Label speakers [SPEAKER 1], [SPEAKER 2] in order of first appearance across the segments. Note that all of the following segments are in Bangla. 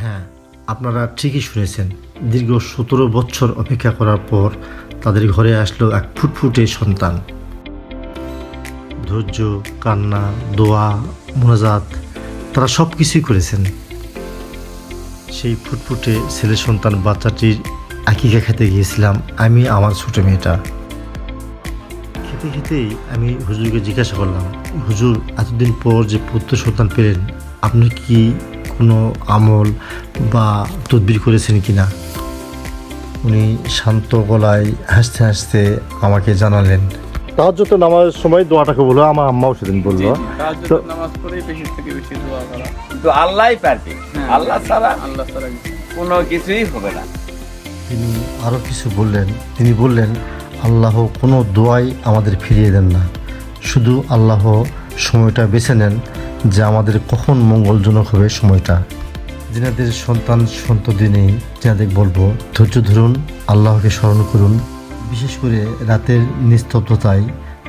[SPEAKER 1] হ্যাঁ আপনারা ঠিকই শুনেছেন। দীর্ঘ সতেরো বছর অপেক্ষা করার পর তাদের ঘরে আসলো এক ফুটফুটে সন্তান। ধৈর্য, কান্না, দোয়া, মোনাজাত, তারা সব কিছুই করেছেন। সেই ফুটফুটে ছেলে সন্তান বাচ্চাটির আকিকা খেতে গিয়েছিলাম আমি, আমার ছোট মেয়েটা। খেতে খেতেই আমি হুজুরকে জিজ্ঞাসা করলাম, হুজুর, এতদিন পর যে পুত্র সন্তান পেলেন, আপনি কি কোনো আমল বা তদবির করেছেন কি না উনি শান্ত গলায় হাসতে হাসতে আমাকে জানালেন। তাহাজ্জুদ নামাজের সময় দোয়াটাকে বলো আমার আম্মাও সেদিন বলল। তো-
[SPEAKER 2] নামাজ পড়েই বেশি থেকে বেশি দোয়া করা।
[SPEAKER 3] কিন্তু আল্লাহই পারবে। আল্লাহ ছাড়া
[SPEAKER 2] আল্লাহ ছাড়া
[SPEAKER 3] কোনো কিছুই হবে না।
[SPEAKER 1] তিনি আরও কিছু বললেন। তিনি বললেন আল্লাহ কোনো দোয়াই আমাদের ফিরিয়ে দেন না। শুধু আল্লাহ সময়টা বেছে নেন। যে আমাদের কখন মঙ্গলজনক হবে সময়টা। যেনাদের সন্তান সন্ততি নেই যাদের বলব, ধৈর্য ধরুন, আল্লাহকে স্মরণ করুন। বিশেষ করে রাতের নিস্তব্ধতায়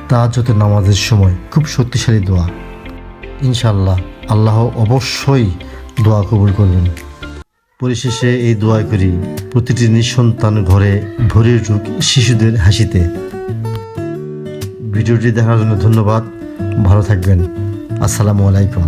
[SPEAKER 1] তাহাজ্জতের নামাজের সময় খুব শক্তিশালী দোয়া। ইনশাল্লাহ আল্লাহ অবশ্যই দোয়া কবুল করবেন। পরিশেষে এই দোয়া করি, প্রতিটি নিঃসন্তান ঘরে ভরে উঠুক শিশুদের হাসিতে। ভিডিওটি দেখার জন্য ধন্যবাদ। ভালো থাকবেন। আসসালামু আলাইকুম।